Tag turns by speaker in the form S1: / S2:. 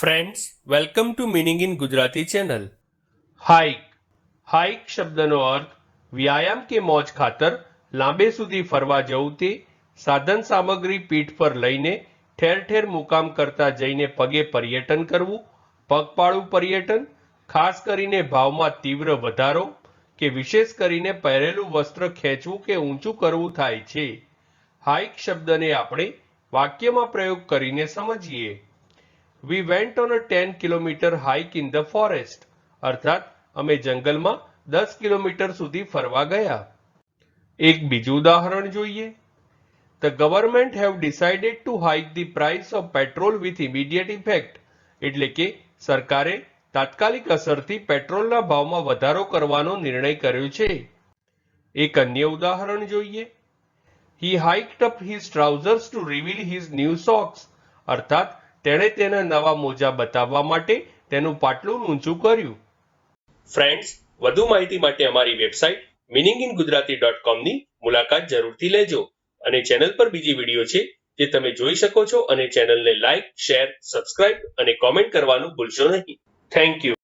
S1: Friends welcome to meaning in Gujarati channel hike hike શબ્દનો અર્થ વ્યાયામ કે મોજ ખાતર લાંબે સુધી ફરવા જવું તે સાધન સામગ્રી પીઠ પર લઈને ઠેર ઠેર મુકામ કરતા જઈને પગે પર્યટન કરવું, પગપાળું પર્યટન, ખાસ કરીને ભાવમાં તીવ્ર વધારો કે વિશેષ કરીને પહેરેલું વસ્ત્ર ખેંચવું કે ઊંચું કરવું થાય છે. હાઇક શબ્દને આપણે વાક્યમાં પ્રયોગ કરીને સમજીએ. We went on a ten kilometre hike in the forest અર્થાત, અમે જંગલમાં દસ કિલોમીટર સુધી ફરવા ગયા. એક બીજું ઉદાહરણ જોઈએ. The government have decided to hike the price of petrol with immediate effect એટલે કે સરકારે તાત્કાલિક અસરથી પેટ્રોલના ભાવમાં વધારો કરવાનો નિર્ણય કર્યો છે. એક અન્ય ઉદાહરણ જોઈએ. He hiked up his trousers to reveal his new socks અર્થાત તેણે તેના નવા મોજા બતાવવા માટે તેનું પાટલું ઊંચું કર્યું. ફ્રેન્ડ્સ, વધુ માહિતી માટે અમારી website meaning in Gujarati dot કોમની મુલાકાત જરૂરથી લેજો અને ચેનલ પર બીજી વીડિયો છે જે તમે જોઈ શકો છો અને ચેનલને લાઇક, શેર, સબસ્ક્રાઇબ અને કોમેન્ટ કરવાનું ભૂલશો નહીં. Thank you.